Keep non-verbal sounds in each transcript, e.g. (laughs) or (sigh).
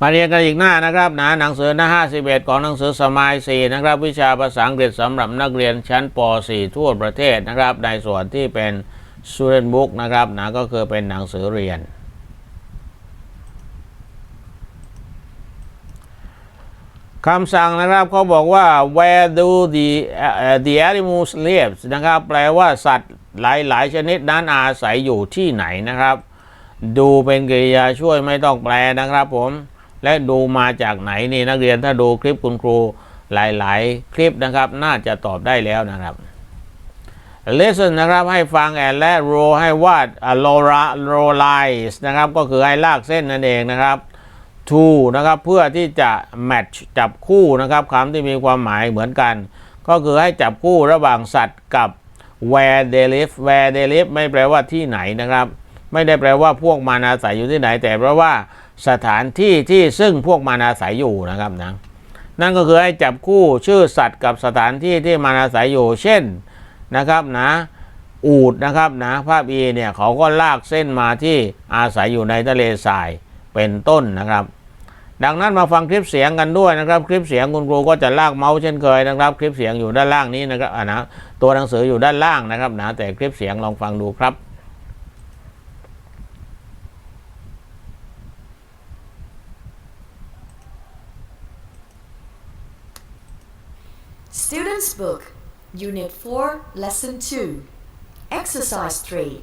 มาเรียนกันอีกหน้านะครับหนาหนังสือหน้า 51 ของหนังสือสมัย4นะครับ วิชาภาษาอังกฤษสำหรับนักเรียนชั้นป .4 ทั่วประเทศนะครับ ในส่วนที่เป็น student book นะครับหนะก็คือเป็นหนังสือเรียนคำสั่งนะครับเขาบอกว่า where do the uh, the animals live นะครับ แปลว่าสัตว์หลาย ๆ ชนิดนั้นอาศัยอยู่ที่ไหนนะครับ ดูเป็นกริยาช่วยไม่ต้องแปลนะครับผม และดูมาจากไหนนี่นักเรียนถ้าดูคลิปคุณครูหลาย ๆ คลิปนะครับ น่าจะตอบได้แล้วนะครับ listen นะครับให้ฟังแอนและ roll ให้วาด roll roll นะครับ ก็คือให้ลากเส้นนั่นเองนะครับ to นะครับเพื่อที่จะ match จับคู่นะครับคำที่มีความหมายเหมือนกัน ก็คือให้จับคู่ระหว่างสัตว์กับ where they live where they live ไม่แปลว่าที่ไหนนะครับ ไม่ได้แปลว่าพวกมันอาศัยอยู่ที่ไหน แต่แปลว่าสถานที่ที่ซึ่งพวกมันอาศัยอยู่นะครับนะนั่นก็คือให้จับคู่ชื่อสัตว์กับสถานที่ที่มันอาศัยอยู่ เช่นนะครับนะอูดนะครับนะภาพ E เนี่ยเขาก็ลากเส้นมาที่อาศัยอยู่ในทะเลทรายเป็นต้นนะครับ ดังนั้นมาฟังคลิปเสียงกันด้วยนะครับ คลิปเสียงคุณครูก็จะลากเมาส์เช่นเคยนะครับ คลิปเสียงอยู่ด้านล่างนี้นะครับอ่านะตัวหนังสืออยู่ด้านล่างนะครับนะแต่คลิปเสียงลองฟังดูครับ Unit 4, Lesson 2. Exercise 3.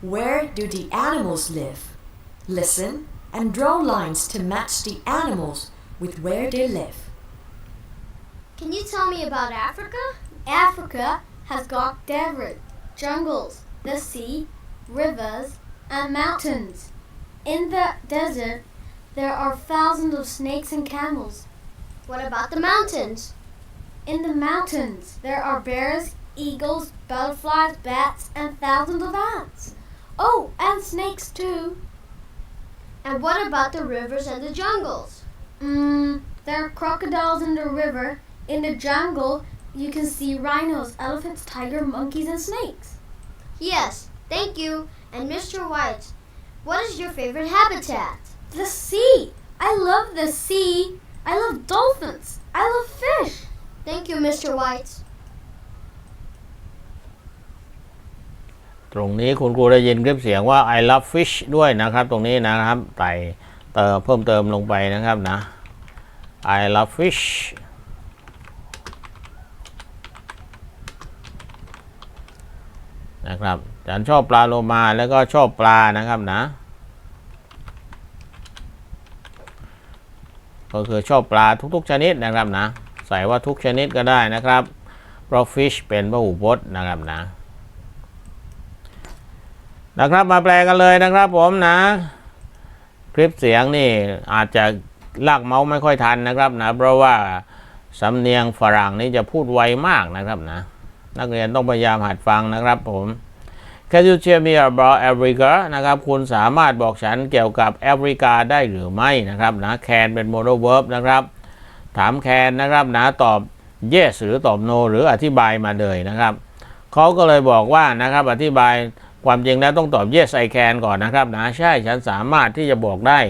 Where do the animals live? Listen and draw lines to match the animals with where they live. Can you tell me about Africa? Africa has got desert, jungles, the sea, rivers, and mountains. In the desert, there are thousands of snakes and camels. What about the mountains? In the mountains, there are bears, eagles, butterflies, bats, and thousands of ants. Oh, and snakes too. And what about the rivers and the jungles? Mmm, there are crocodiles in the river. In the jungle, you can see rhinos, elephants, tiger, monkeys, and snakes. Yes, thank you. And Mr. White, what is your favorite habitat? The sea. I love the sea. I love dolphins. I love fish. Thank you, Mr. White. ตรงนี้คุณครูได้ยินคลิปเสียงว่า I love fish ด้วยนะครับ ตรงนี้นะครับไต่เติมเพิ่มเติมลงไปนะครับนะ I love fish นะครับฉันชอบปลาโลมาแล้วก็ชอบปลานะครับนะ ก็คือชอบปลาทุกๆชนิดนะครับนะ ใส่ว่าทุกชนิดก็ได้นะครับ เพราะ fish เป็นพหูพจน์นะครับนะ นะครับมาแปลกันเลยนะครับผมนะ คลิปเสียงนี่อาจจะลากเมาส์ไม่ค่อยทันนะครับนะ เพราะว่าสำเนียงฝรั่งนี่จะพูดไวมากนะครับนะ นักเรียนต้องพยายามหัดฟังนะครับผม Can you tell me about Africa นะครับ คุณสามารถบอกฉันเกี่ยวกับแอฟริกาได้หรือไม่นะครับนะ can เป็น modal verb นะครับ ถาม can นะครับนะตอบ yes หรือตอบ no หรืออธิบายมาเลยนะครับเขาก็เลยบอกว่านะครับอธิบายความจริงแล้วต้องตอบ yes I can ก่อนนะครับนะใช่ฉันสามารถที่จะบอกได้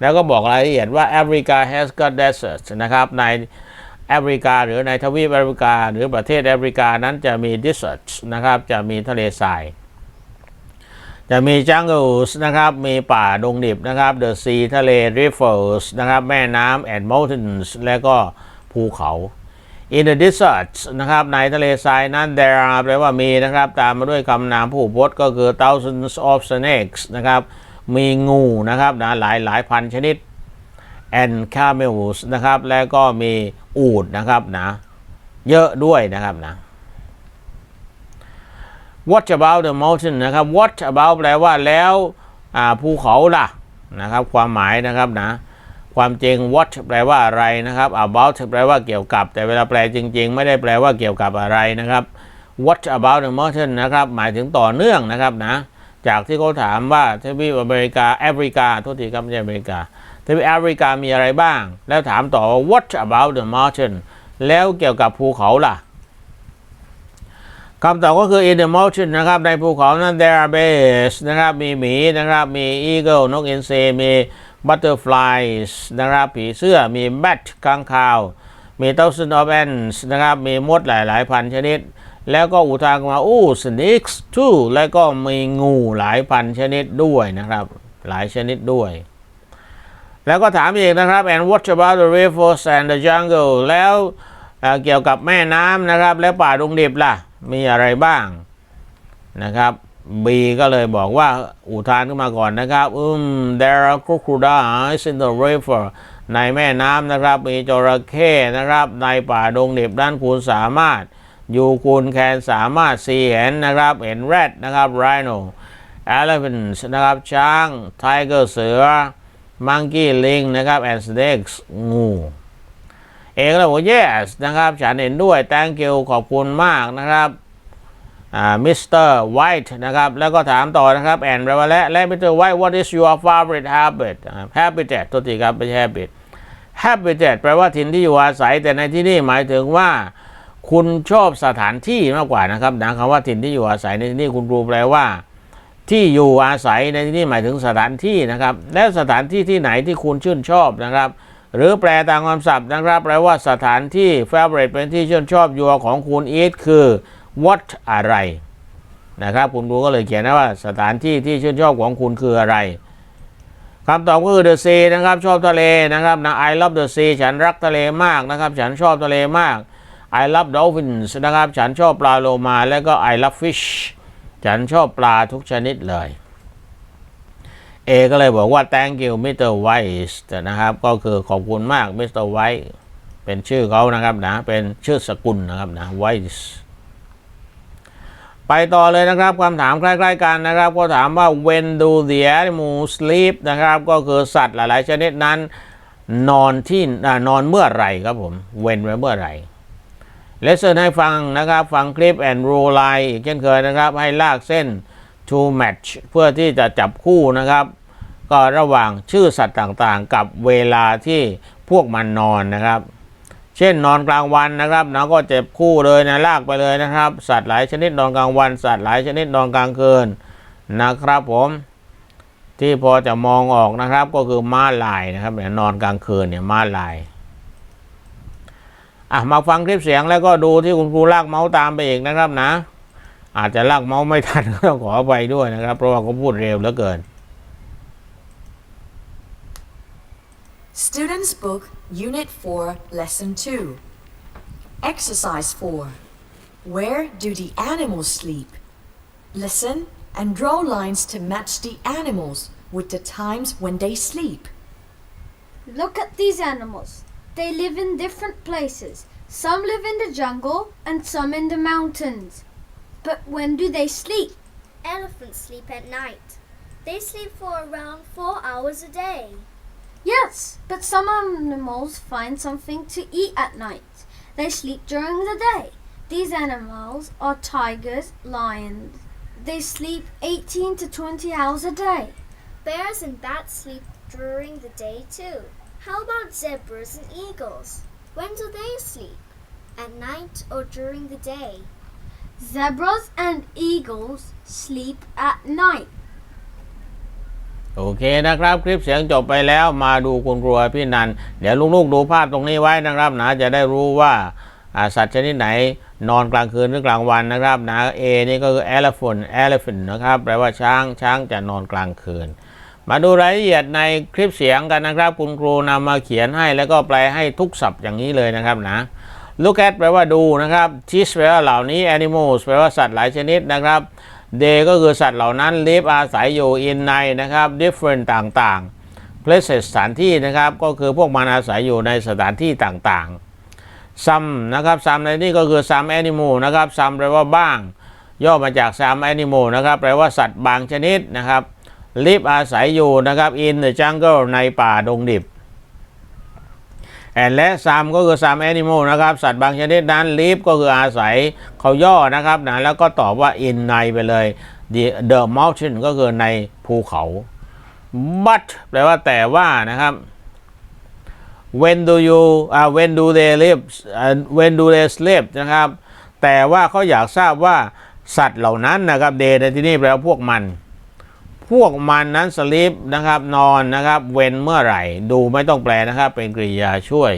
แล้วก็บอกรายละเอียดว่า Africa has got deserts นะครับในแอฟริกาหรือในทวีปแอฟริกา หรือประเทศแอฟริกานั้นจะมี deserts นะครับจะมีทะเลทราย จะมี jungles นะครับ มีป่าดงดิบนะครับ the sea ทะเล rivers นะครับ แม่น้ำ and mountains และก็ภูเขา in the deserts นะครับ ในทะเลทรายนั้น there are แปลว่ามีนะครับ ตามมาด้วยคำนามผู้พจน์ก็คือ thousands of snakes นะครับ มีงูนะครับนะหลายหลายพันชนิด and camels นะครับ แล้วก็มีอูฐนะครับนะ เยอะด้วยนะครับนะ What about the mountain นะครับ What about แปลว่าแล้วภูเขาล่ะนะครับ ความหมายนะครับนะความจริง what แปลว่าอะไรนะครับ about แปลว่าเกี่ยวกับ แต่เวลาแปลจริง ๆ ไม่ได้แปลว่าเกี่ยวกับอะไรนะครับ what about the mountain นะครับ หมายถึงต่อเนื่องนะครับนะจากที่เขาถามว่าทวีปอเมริกาแอฟริกาโทษทีครับไม่ใช่อเมริกาทวีปแอฟริกามีอะไรบ้าง แล้วถามต่อว่า what about the mountain แล้วเกี่ยวกับภูเขาล่ะ คำตอบก็คือ in the mountain นะครับ ในภูเขานั้น there are bears นะครับ มีหมีนะครับ มี eagle นกอินทรีมี butterflies นะครับ ผีเสื้อ มี bat ค้างคาว มี thousand of ants นะครับ มีมดหลายๆพันชนิด แล้วก็อุทานมาอู้ snakes too แล้วก็มีงูหลายพันชนิดด้วยนะครับ หลายชนิดด้วยแล้วก็ถามอีกนะครับ and what about the rivers and the jungle แล้วเเกี่ยวกับแม่น้ำนะครับ แล้วป่าดงดิบล่ะ มีอะไรบ้างนะครับ B ก็เลยบอกว่าอุทานขึ้นมาก่อนนะครับอืม there are crocodiles in the river ในแม่น้ำนะครับ มีจระเข้นะครับ ในป่าดงเดิบด้านคุณสามารถ อยู่คุณแคนสามารถซีเห็นนะครับ เห็นแรดนะครับ rhino elephants นะครับ ช้าง tiger เสือ monkey ลิงนะครับ and snakes งู เอกเลยบอก yes นะครับ ฉันเห็นด้วย thank you ขอบคุณมากนะครับอ่า Mr. White นะครับ แล้วก็ถามต่อนะครับ แอนแปลว่าและและ Mr. White what is your favorite habit habitat ตัวทีครับไม่ใช่ habit habitat แปลว่าถิ่นที่อยู่อาศัย แต่ในที่นี่หมายถึงว่า คุณชอบสถานที่มากกว่านะครับนะคำว่าถิ่นที่อยู่อาศัยในที่นี่คุณครูแปลว่า ที่อยู่อาศัยในที่นี่หมายถึงสถานที่นะครับ และสถานที่ที่ไหนที่คุณชื่นชอบนะครับ หรือแปลตามคำศัพท์นะครับ แปลว่าสถานที่ favorite เป็นที่ชื่นชอบยัวของคุณ it คือ what อะไรนะครับคุณครูก็เลยเขียนนะว่าสถานที่ที่ชื่นชอบของคุณคืออะไรคำตอบก็คือ the sea นะครับชอบทะเลนะครับนะ I love the sea ฉันรักทะเลมากนะครับ ฉันชอบทะเลมาก I love dolphins นะครับ ฉันชอบปลาโลมา แล้วก็ I love fish ฉันชอบปลาทุกชนิดเลย เอก็เลยบอกว่า thank you Mr. White นะครับ ก็คือขอบคุณมาก Mr. White เป็นชื่อเขานะครับนะ เป็นชื่อสกุลนะครับนะ White ไปต่อเลยนะครับคำถามใกล้ๆกันนะครับ ก็ถามว่า when do the animals sleep นะครับ ก็คือสัตว์หลายๆชนิดนั้น นอนที่นอนเมื่อไหร่ครับผม when ไว้เมื่อไหร่เลสเซนให้ฟังนะครับ ฟังคลิป and rule line อีกเช่นเคยนะครับ ให้ลากเส้น to match เพื่อที่จะจับคู่นะครับ ก็ระหว่างชื่อสัตว์ต่างๆ กับเวลาที่พวกมันนอนนะครับ เช่นนอนกลางวันนะครับนะก็เจ็บคู่เลยนะลากไปเลยนะครับ สัตว์หลายชนิดนอนกลางวัน สัตว์หลายชนิดนอนกลางคืนนะครับผมที่พอจะมองออกนะครับก็คือม้าลายนะครับเนี่ยนอนกลางคืนเนี่ยม้าลายอะมาฟังคลิปเสียงแล้วก็ดูที่คุณครูลากเมาส์ตามไปอีกนะครับนะ (laughs) อาจจะลากเมาส์ไม่ทัน ก็ต้องขออภัยด้วยนะครับ เพราะว่าเขาพูดเร็วเหลือเกิน Students Book, Unit 4, Lesson 2. Exercise 4. Where do the animals sleep? Listen and draw lines to match the animals with the times when they sleep. Look at these animals. They live in different places. Some live in the jungle and some in the mountains. But when do they sleep? Elephants sleep at night. They sleep for around four hours a day. Yes, but some animals find something to eat at night. They sleep during the day. These animals are tigers, lions. They sleep 18 to 20 hours a day. Bears and bats sleep during the day too. How about zebras and eagles? When do they sleep? At night or during the day? Zebras and eagles sleep at night. โอเคนะครับ คลิปเสียงจบไปแล้วมาดูคุณครูพี่นัน เดี๋ยวลูกๆดูภาพตรงนี้ไว้นะครับนะจะได้รู้ว่าอ่าสัตว์ชนิดไหนนอนกลางคืนหรือกลางวันนะครับนะ A นี่ก็คือ elephant elephant นะครับแปลว่าช้างช้างจะนอนกลางคืน มาดูรายละเอียดในคลิปเสียงกันนะครับ คุณครูนำมาเขียนให้แล้วก็แปลให้ทุกศัพท์อย่างนี้เลยนะครับนะ look at แปลว่าดูนะครับ teach แปลว่าเหล่านี้ animals แปลว่าสัตว์หลายชนิดนะครับ they ก็คือสัตว์เหล่านั้น live อาศัยอยู่ in ในนะครับ different ต่างๆ places สถานที่นะครับ ก็คือพวกมันอาศัยอยู่ในสถานที่ต่างๆ some นะครับ some ในที่ก็คือ some animal นะครับ some แปลว่าบ้าง ย่อมาจาก some animal นะครับ แปลว่าสัตว์บางชนิดนะครับ live อาศัยอยู่นะครับ in the jungle ในป่าดงดิบ แอนและซามก็คือซามแอนิม l นะครับ สัตว์บางชนิดนั้นลิฟก็คืออาศัยเขาย่อนะครับนะแล้วก็ตอบว่า in ในไปเลย the the mountain ก็คือในภูเขา but แปลว่าแต่ว่านะครับ when do you อ่า when do they live อ่า when do they sleep นะครับ แต่ว่าเขาอยากทราบว่าสัตว์เหล่านั้นนะครับ they ในที่นี่แปลว่าพวกมัน พวกมันนั้น sleep นะครับนอนนะครับ when เมื่อไหร่ ดูไม่ต้องแปลนะครับ เป็นกริยาช่วย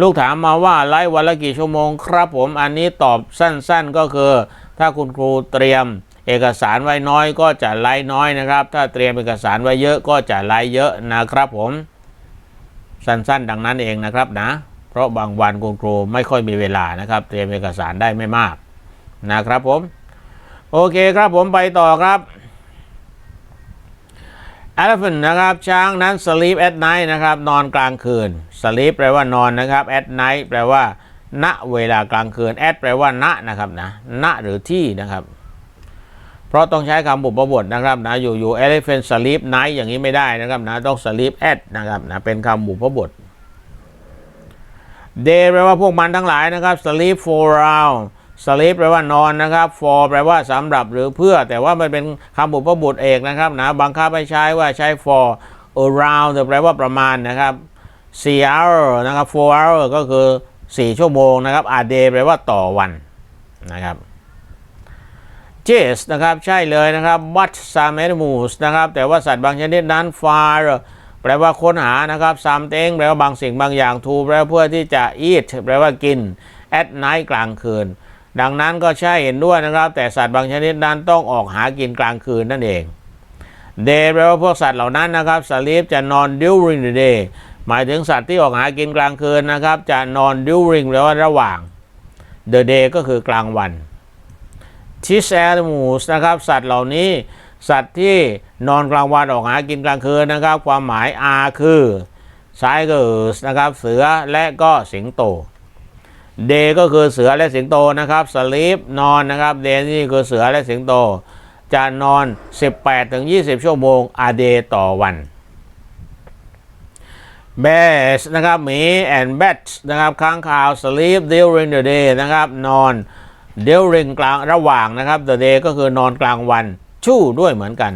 ลูกถามมาว่าไลฟ์วันละกี่ชั่วโมงครับผมอันนี้ตอบสั้นๆก็คือ ถ้าคุณครูเตรียมเอกสารไว้น้อยก็จะไลฟ์น้อยนะครับ ถ้าเตรียมเอกสารไว้เยอะก็จะไลฟ์เยอะนะครับผมสั้นๆ ดังนั้นเองนะครับนะ เพราะบางวันคุณครูไม่ค่อยมีเวลานะครับ เตรียมเอกสารได้ไม่มากนะครับผม โอเคครับผมไปต่อครับ elephant นะครับช้างนั้น sleep at night นะครับนอนกลางคืน sleep แปลว่านอนนะครับ at night แปลว่า ณเวลากลางคืน at แปลว่า ณนะครับนะณหรือที่นะครับเพราะต้องใช้คำบุพบทนะครับนะอยู่อยู่ elephant sleep night อย่างนี้ไม่ได้นะครับนะต้อง sleep at นะครับนะเป็นคำบุพบท they แปลว่าพวกมันทั้งหลายนะครับ sleep for round sleep แปลว่านอนนะครับ for แปลว่าสำหรับหรือเพื่อ แต่ว่ามันเป็นคำบุพบทเอกนะครับนะบังคับให้ใช้ว่าใช้ for around แปลว่าประมาณนะครับ4 hour นะครับ4 hour ก็คือ 4 ชั่วโมงนะครับ a day แปลว่าต่อวันนะครับ yes นะครับใช่เลยนะครับ but some animals นะครับ แต่ว่าสัตว์บางชนิดนั้น far แปลว่าค้นหานะครับ something แปลว่าบางสิ่งบางอย่าง to แปลว่าเพื่อที่จะ eat แปลว่ากิน at night กลางคืน ดังนั้นก็ใช่เห็นด้วยนะครับ แต่สัตว์บางชนิดนั้นต้องออกหากินกลางคืนนั่นเอง day แปลว่าพวกสัตว์เหล่านั้นนะครับ sleep จะนอน during the day หมายถึงสัตว์ที่ออกหากินกลางคืนนะครับ จะนอน during แปลว่าระหว่าง the day ก็คือกลางวัน teach animals นะครับ สัตว์เหล่านี้ สัตว์ที่นอนกลางวันออกหากินกลางคืนนะครับ ความหมาย are คือ tigers นะครับ เสือและก็สิงโต day ก็คือเสือและสิงโตนะครับ sleep นอนนะครับ day นี่คือเสือและสิงโต จะนอน 18ถึง20 ชั่วโมง a day ต่อวัน bears นะครับหมี and bats นะครับค้างคาว sleep during the day นะครับนอน during กลางระหว่างนะครับ the day ก็คือนอนกลางวันชู่ด้วยเหมือนกัน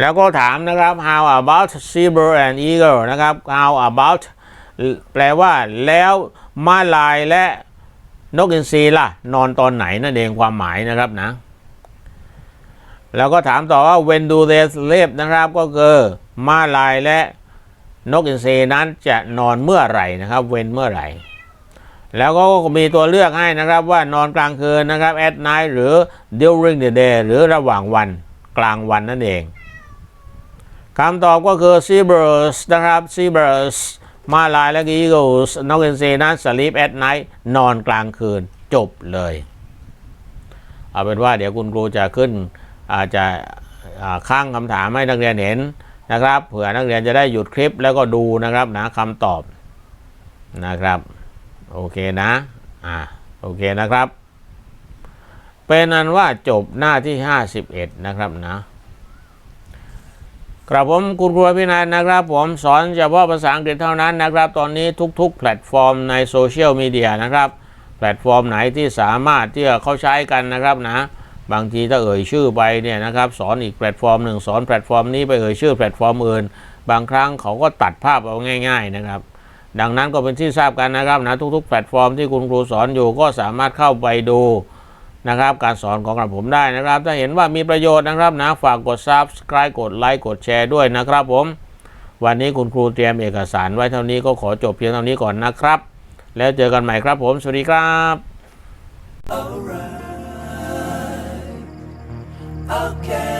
แล้วก็ถามนะครับ how about zebra and eagle นะครับ how about แปลว่าแล้ว ม้าลายและนกอินทรีล่ะ นอนตอนไหนนั่นเองความหมายนะครับนะ แล้วก็ถามต่อว่า when do they sleep นะครับก็คือม้าลายและนกอินทรีนั้นจะนอนเมื่อไหร่นะครับ when เมื่อไหร่ แล้วก็มีตัวเลือกให้นะครับว่านอนกลางคืนนะครับ at night หรือ during the day หรือระหว่างวันกลางวันนั่นเองคำตอบก็คือ zebras นะครับ zebras มาลายและ eagles นกอินทรีนั้น sleep at night นอนกลางคืนจบเลย เอาเป็นว่าเดี๋ยวคุณครูจะขึ้นอาจจะข้างคำถามให้นักเรียนเห็นนะครับ เผื่อนักเรียนจะได้หยุดคลิปแล้วก็ดูนะครับนะคำตอบนะครับ โอเคนะอ่าโอเคนะครับ เป็นนั้นว่าจบหน้าที่ 51 นะครับนะ กระผมคุณครูพินันนะครับผมสอนเฉพาะภาษาอังกฤษเท่านั้นนะครับ ตอนนี้ทุกๆ แพลตฟอร์มในโซเชียลมีเดียนะครับ แพลตฟอร์มไหนที่สามารถที่จะเข้าใช้กันนะครับนะ บางทีถ้าเอ่ยชื่อไปเนี่ยนะครับสอนอีกแพลตฟอร์มหนึ่งสอนแพลตฟอร์มนี้ไปเอ่ยชื่อแพลตฟอร์มอื่น บางครั้งเขาก็ตัดภาพเอาง่าย ๆนะครับ ดังนั้นก็เป็นที่ทราบกันนะครับนะทุกๆ แพลตฟอร์มที่คุณครูสอนอยู่ก็สามารถเข้าไปดู นะครับ การสอนของกระผมได้นะครับ ถ้าเห็นว่ามีประโยชน์นะครับนะฝากกด subscribe กดไลค์กดแชร์ด้วยนะครับผม วันนี้คุณครูเตรียมเอกสารไว้เท่านี้ก็ขอจบเพียงเท่านี้ก่อนนะครับ แล้วเจอกันใหม่ครับผม สวัสดีครับ Okay.